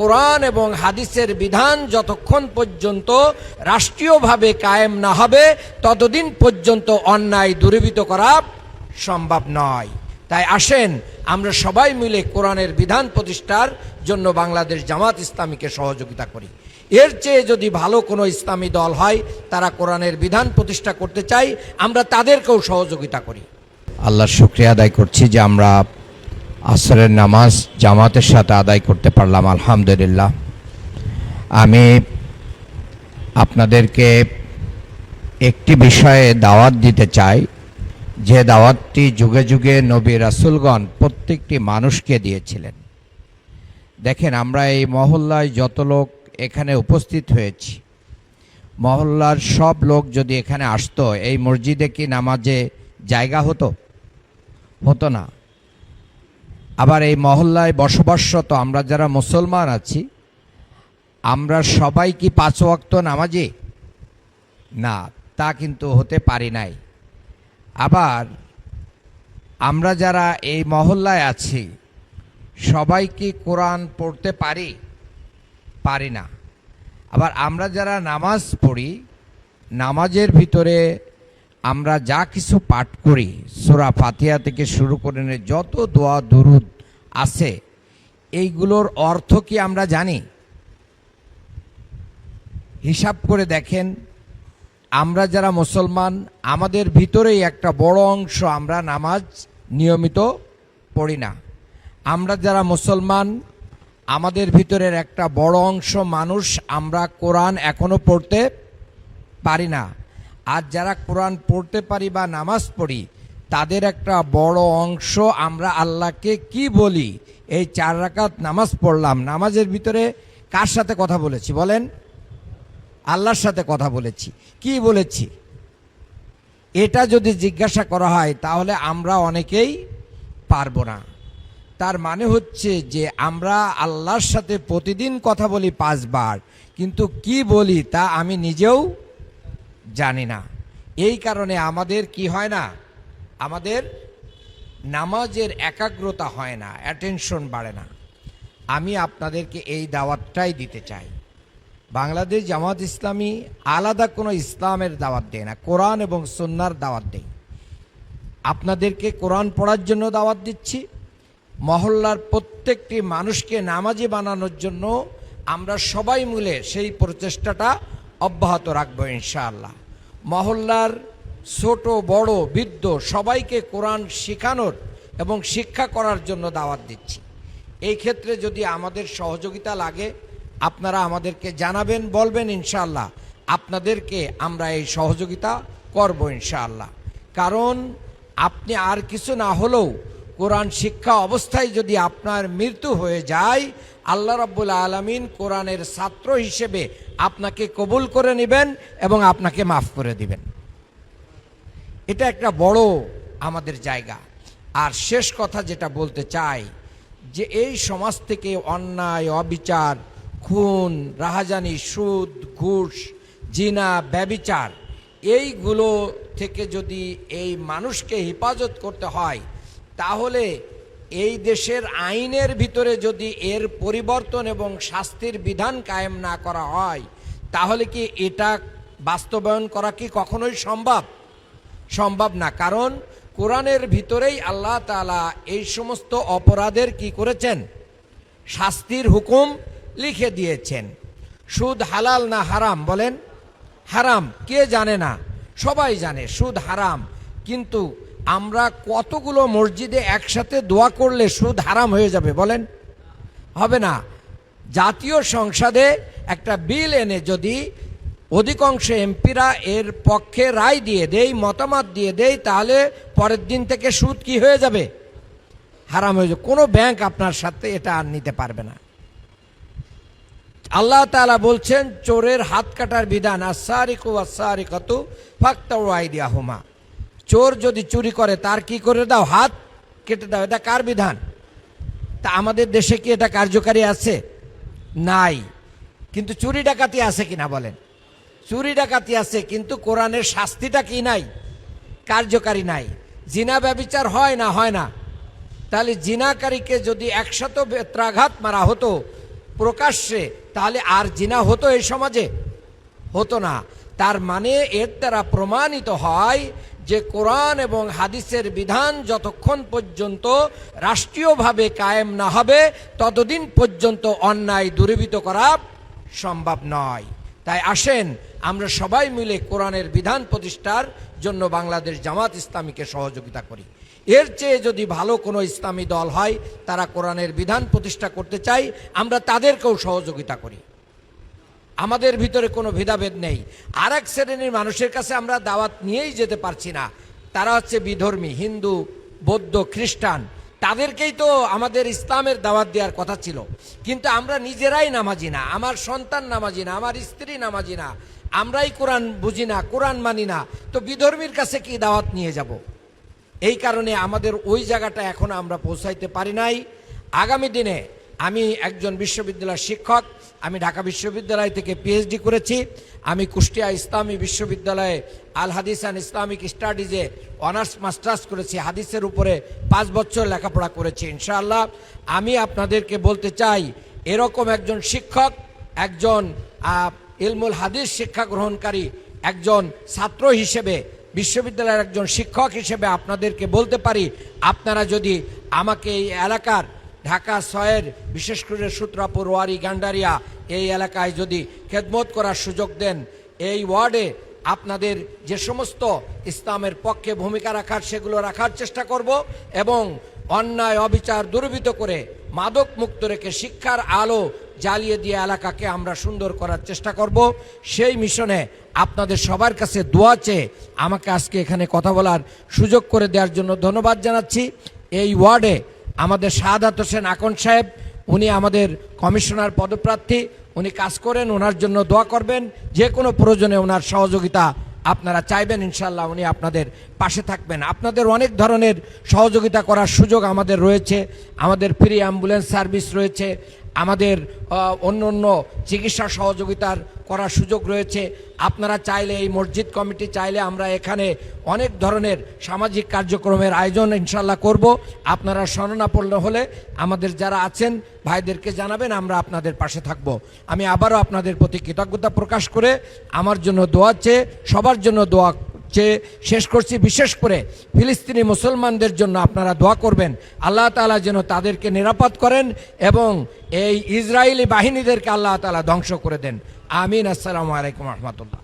কোরআন এবং হাদিসের বিধান যতক্ষণ পর্যন্ত রাষ্ট্রীয়ভাবে কায়েম না হবে, ততদিন পর্যন্ত অন্যায় দূরীভূত করা সম্ভব নয়। তাই আসেন, আমরা সবাই মিলে কোরআনের বিধান প্রতিষ্ঠার জন্য বাংলাদেশ জামাত ইসলামীকে সহযোগিতা করি। এর চেয়ে যদি ভালো কোনো ইসলামী দল হয়, তারা কোরআনের বিধান প্রতিষ্ঠা করতে চাই আমরা তাদেরকেও সহযোগিতা করি। আল্লাহর শুক্রিয়া আদায় করছি যে আমরা আসরের নামাজ জামাতের সাথে আদায় করতে পারলাম, আলহামদুলিল্লাহ। আমি আপনাদেরকে একটি বিষয়ে দাওয়াত দিতে চাই। যে দাওয়াতটি যুগে যুগে নবী রাসুলগণ প্রত্যেকটি মানুষকে দিয়েছিলেন। দেখেন, আমরা এই মহল্লায় যত লোক এখানে উপস্থিত হয়েছি, মহল্লার সব লোক যদি এখানে আসতো, এই মসজিদে কি নামাজে জায়গা হতো? হতো না। আবার এই মহল্লায় বসবাসরত আমরা যারা মুসলমান আছি, আমরা সবাই কি পাঁচ ওয়াক্ত নামাজি? না, তা কিন্তু হতে পারি নাই। আবার আমরা যারা এই মহল্লায় আছি, সবাই কি কোরআন পড়তে পারি? পারি না। আবার আমরা যারা নামাজ পড়ি, নামাজের ভিতরে আমরা যা কিছু পাঠ করি, সোরা ফাতিহা থেকে শুরু করে যত দোয়া, দুরুদ আছে। এইগুলোর অর্থ কি আমরা জানি? হিসাব করে দেখেন, আমরা যারা মুসলমান, আমাদের ভিতরেই একটা বড় অংশ আমরা নামাজ নিয়মিত পড়ি না। আমরা যারা মুসলমান, আমাদের ভিতরের একটা বড় অংশ মানুষ আমরা কোরআন এখনও পড়তে পারি না। আর যারা কোরআন পড়তে পারি বা নামাজ পড়ি তাদের একটা বড় অংশ আমরা আল্লাহকে কি বলি? এই চার রাকাত নামাজ পড়লাম। নামাজের ভিতরে কার সাথে কথা বলেছি বলেন? আল্লাহর সাথে কথা বলেছি। কি বলেছি? এটা যদি জিজ্ঞাসা করা হয় তাহলে আমরা অনেকেই পারব না। তার মানে হচ্ছে যে আমরা আল্লাহর সাথে প্রতিদিন কথা বলি পাঁচবার, কিন্তু কি বলি তা আমি নিজেও জানি না। এই কারণে আমাদের কি হয় না আমাদের নামাজের একাগ্রতা হয় না অ্যাটেনশন বাড়ে না। আমি আপনাদেরকে এই দাওয়াতটাই দিতে চাই। বাংলাদেশ জামাত ইসলামী আলাদা কোনো ইসলামের দাওয়াত দেয় না, কোরআন এবং সন্ন্যার দাওয়াত দেয়। আপনাদেরকে কোরআন পড়ার জন্য দাওয়াত দিচ্ছি। মহল্লার প্রত্যেকটি মানুষকে নামাজি বানানোর জন্য আমরা সবাই মিলে সেই প্রচেষ্টাটা অব্যাহত রাখব ইনশাআল্লাহ। মহল্লার ছোট, বড়, বৃদ্ধ, সবাইকে কোরআন শেখানোর এবং শিক্ষা করার জন্য দাওয়াত দিচ্ছি। এই ক্ষেত্রে যদি আমাদের সহযোগিতা লাগে, আপনারা আমাদেরকে জানাবেন, বলবেন, ইনশাআল্লাহ। আপনাদেরকে আমরা এই সহযোগিতা করব, ইনশাআল্লাহ। কারণ আপনি আর কিছু না হলেও কোরআন শিক্ষা অবস্থায় যদি আপনার মৃত্যু হয়ে যায়, আল্লাহ রাব্বুল আলমিন কোরআনের ছাত্র হিসেবে আপনাকে কবুল করে নেবেন এবং আপনাকে মাফ করে দিবেন। এটা একটা বড় আমাদের জায়গা। আর শেষ কথা যেটা বলতে চাই, যে এই সমাজ থেকে অন্যায়, অবিচার, খুন, রাহাজানি, সুদ, ঘুষ, জিনা, ব্যবিচার, এইগুলো থেকে যদি এই মানুষকে হেফাজত করতে হয়, তাহলে এই দেশের আইনের ভিতরে যদি এর পরিবর্তন এবং শাস্তির বিধান কায়েম না করা হয়, তাহলে কি এটা বাস্তবায়ন করা কি কখনোই সম্ভব? সম্ভব না। কারণ কোরআনের ভিতরেই আল্লাহ তালা এই সমস্ত অপরাধের কি করেছেন? শাস্তির হুকুম লিখে দিয়েছেন। সুদ হালাল না হারাম বলেন? হারাম, কে জানে না? সবাই জানে সুদ হারাম। কিন্তু আমরা কতগুলো মসজিদে একসাথে দোয়া করলে সুদ হারাম হয়ে যাবে বলেন? হবে না। জাতীয় সংসদে একটা বিল এনে যদি অধিকাংশ এমপিরা এর পক্ষে রায় দিয়ে দেয় মতামত দিয়ে দেয় তাহলে পরের দিন থেকে সুদ কি হয়ে যাবে? হারাম হয়ে যাবে। কোনো ব্যাংক আপনার সাথে এটা আর নিতে পারবে না। আল্লাহ তাআলা বলছেন, চোরের হাত কাটার বিধান আসারিকু আসারিকতু ফাক্তাউ আইদিয়াহুমা। চোর যদি চুরি করে, তার কি করে দাও? হাত কেটে দাও, এটা কার বিধান? তা আমাদের দেশে কি এটা কার্যকারী আছে? নাই। কিন্তু চুরি ডাকাতি আছে কিনা বলেন? চুরি ডাকাতি আছে, কিন্তু কোরআনের শাস্তিটা কি নাই? কার্যকারী নাই। জিনা ব্যবিচার হয় না হয় না। তাহলে জিনাকারীকে যদি একশত বেত্রাঘাত মারা হতো প্রকাশ্যে, তাহলে আর জিনা হতো এই সমাজে? হতো না। তার মানে এর দ্বারা প্রমাণিত হয় যে কোরআন এবং হাদিসের বিধান যতক্ষণ পর্যন্ত রাষ্ট্রীয়ভাবে কায়েম না হবে, ততদিন পর্যন্ত অন্যায় দূরীভূত করা সম্ভব নয়। তাই আসেন, আমরা সবাই মিলে কোরআনের বিধান প্রতিষ্ঠার জন্য বাংলাদেশ জামাত ইসলামীকে সহযোগিতা করি। এর চেয়ে যদি ভালো কোনো ইসলামী দল হয়, তারা কোরআনের বিধান প্রতিষ্ঠা করতে চাই, আমরা তাদেরকেও সহযোগিতা করি। আমাদের ভিতরে কোনো ভেদাভেদ নেই। আর এক শ্রেণির মানুষের কাছে আমরা দাওয়াত নিয়েই যেতে পারছি না। তারা হচ্ছে বিধর্মী, হিন্দু, বৌদ্ধ, খ্রিস্টান। তাদেরকেই তো আমাদের ইসলামের দাওয়াত দেওয়ার কথা ছিল। কিন্তু আমরা নিজেরাই নামাজি না। আমার সন্তান নামাজি না, আমার স্ত্রী নামাজি না। আমরাই কোরআন বুঝি না, কোরআন মানি না। তো বিধর্মীর কাছে কি দাওয়াত নিয়ে যাব? এই কারণে আমাদের ওই জায়গাটা এখন আমরা পৌঁছাইতে পারি নাই। আগামী দিনে আমি একজন বিশ্ববিদ্যালয়ের শিক্ষক আমি ঢাকা বিশ্ববিদ্যালয় থেকে পিএইচডি করেছি। আমি কুষ্টিয়া ইসলামী বিশ্ববিদ্যালয়ে আল হাদিস অ্যান্ড ইসলামিক স্টাডিজে অনার্স, মাস্টার্স করেছি। হাদিসের উপরে পাঁচ বছর লেখাপড়া করেছি, ইনশাআল্লাহ। আমি আপনাদেরকে বলতে চাই, এরকম একজন শিক্ষক, একজন ইলমুল হাদিস শিক্ষা গ্রহণকারী, একজন ছাত্র হিসেবে, বিশ্ববিদ্যালয়ের একজন শিক্ষক হিসেবে আপনাদেরকে বলতে পারি। আপনারা যদি আমাকে এই এলাকার ঢাকা ছয়ের, বিশেষ করে সূত্রাপুর, ওয়ারি, গান্ডারিয়া, এই এলাকায় যদি খেদমত করার সুযোগ দেন, এই ওয়ার্ডে আপনাদের যে সমস্ত ইসলামের পক্ষে ভূমিকা রাখার, সেগুলো রাখার চেষ্টা করব এবং অন্যায়, অবিচার দুর্বৃত করে মাদক মুক্ত রেখে শিক্ষার আলো জ্বালিয়ে দিয়ে এলাকাকে আমরা সুন্দর করার চেষ্টা করব। সেই মিশনে আপনাদের সবার কাছে দোয়া চেয়ে আমাকে আজকে এখানে কথা বলার সুযোগ করে দেওয়ার জন্য ধন্যবাদ জানাচ্ছি। এই ওয়ার্ডে আমাদের শাহাদাত হোসেন আকন সাহেব, উনি আমাদের কমিশনার পদপ্রার্থী, উনি কাজ করেন, ওনার জন্য দোয়া করবেন। যে কোনো প্রয়োজনে ওনার সহযোগিতা আপনারা চাইবেন ইনশাল্লাহ উনি আপনাদের পাশে থাকবেন। আপনাদের অনেক ধরনের সহযোগিতা করার সুযোগ আমাদের রয়েছে। আমাদের ফ্রি অ্যাম্বুলেন্স সার্ভিস রয়েছে। আমাদের অন্য অন্য চিকিৎসা সহযোগিতার করার সুযোগ রয়েছে। আপনারা চাইলে এই মসজিদ কমিটি চাইলে আমরা এখানে অনেক ধরনের সামাজিক কার্যক্রমের আয়োজন ইনশাল্লাহ করব। আপনারা শরণাপন্ন হলে আমাদের যারা আছেন, ভাইদেরকে জানাবেন, আমরা আপনাদের পাশে থাকব। আমি আবারও আপনাদের প্রতি কৃতজ্ঞতা প্রকাশ করে আমার জন্য দোয়া চেয়ে সবার জন্য দোয়া চেয়ে শেষ করছি, বিশেষ করে ফিলিস্তিনি মুসলমানদের জন্য আপনারা দোয়া করবেন। আল্লাহ তালা যেন তাদেরকে নিরাপদ করেন এবং এই ইসরায়েলি বাহিনীদেরকে আল্লাহ তালা ধ্বংস করে দেন। আমিন। আসসালামু আলাইকুম রহমতুল্লাহ।